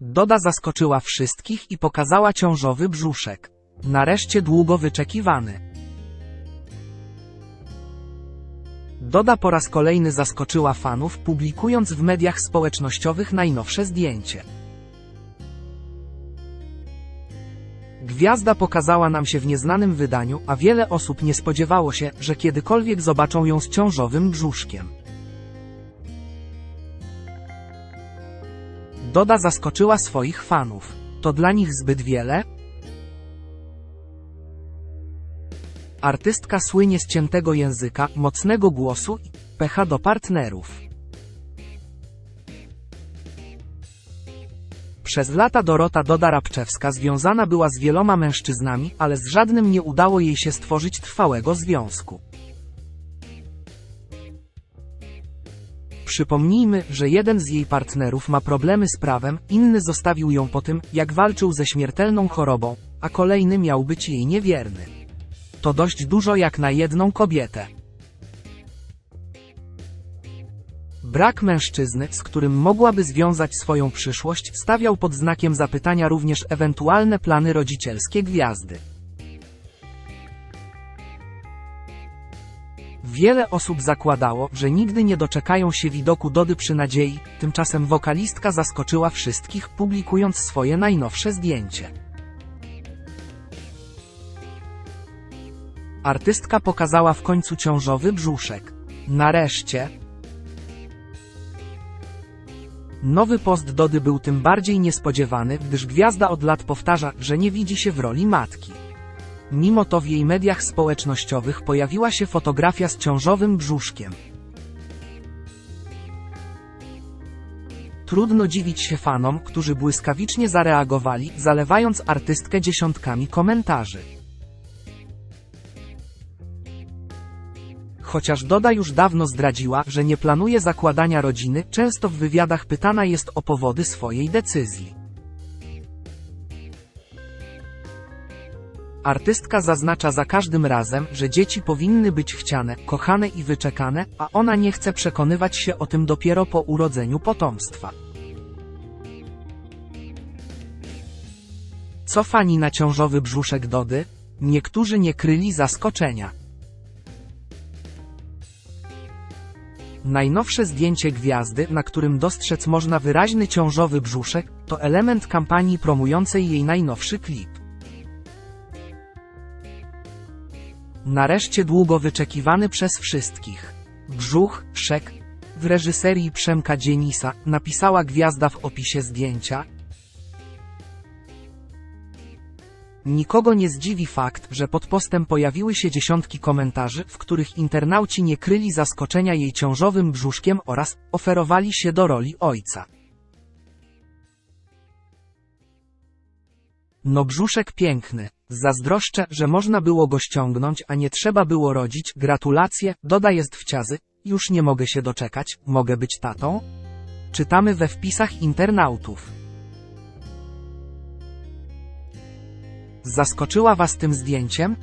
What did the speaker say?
Doda zaskoczyła wszystkich i pokazała ciążowy brzuszek. Nareszcie długo wyczekiwany. Doda po raz kolejny zaskoczyła fanów, publikując w mediach społecznościowych najnowsze zdjęcie. Gwiazda pokazała nam się w nieznanym wydaniu, a wiele osób nie spodziewało się, że kiedykolwiek zobaczą ją z ciążowym brzuszkiem. Doda zaskoczyła swoich fanów. To dla nich zbyt wiele? Artystka słynie z ciętego języka, mocnego głosu i pecha do partnerów. Przez lata Dorota Doda-Rabczewska związana była z wieloma mężczyznami, ale z żadnym nie udało jej się stworzyć trwałego związku. Przypomnijmy, że jeden z jej partnerów ma problemy z prawem, inny zostawił ją po tym, jak walczył ze śmiertelną chorobą, a kolejny miał być jej niewierny. To dość dużo jak na jedną kobietę. Brak mężczyzny, z którym mogłaby związać swoją przyszłość, stawiał pod znakiem zapytania również ewentualne plany rodzicielskie gwiazdy. Wiele osób zakładało, że nigdy nie doczekają się widoku Dody przy nadziei, tymczasem wokalistka zaskoczyła wszystkich, publikując swoje najnowsze zdjęcie. Artystka pokazała w końcu ciążowy brzuszek. Nareszcie. Nowy post Dody był tym bardziej niespodziewany, gdyż gwiazda od lat powtarza, że nie widzi się w roli matki. Mimo to w jej mediach społecznościowych pojawiła się fotografia z ciążowym brzuszkiem. Trudno dziwić się fanom, którzy błyskawicznie zareagowali, zalewając artystkę dziesiątkami komentarzy. Chociaż Doda już dawno zdradziła, że nie planuje zakładania rodziny, często w wywiadach pytana jest o powody swojej decyzji. Artystka zaznacza za każdym razem, że dzieci powinny być chciane, kochane i wyczekane, a ona nie chce przekonywać się o tym dopiero po urodzeniu potomstwa. Co fani na ciążowy brzuszek Dody? Niektórzy nie kryli zaskoczenia. Najnowsze zdjęcie gwiazdy, na którym dostrzec można wyraźny ciążowy brzuszek, to element kampanii promującej jej najnowszy klip. Nareszcie długo wyczekiwany przez wszystkich. Brzuch, szek. W reżyserii Przemka Dzienisa napisała gwiazda w opisie zdjęcia. Nikogo nie zdziwi fakt, że pod postem pojawiły się dziesiątki komentarzy, w których internauci nie kryli zaskoczenia jej ciążowym brzuszkiem oraz oferowali się do roli ojca. No brzuszek piękny. Zazdroszczę, że można było go ściągnąć, a nie trzeba było rodzić. Gratulacje, Doda jest w ciazy. Już nie mogę się doczekać, mogę być tatą? Czytamy we wpisach internautów. Zaskoczyła Was tym zdjęciem?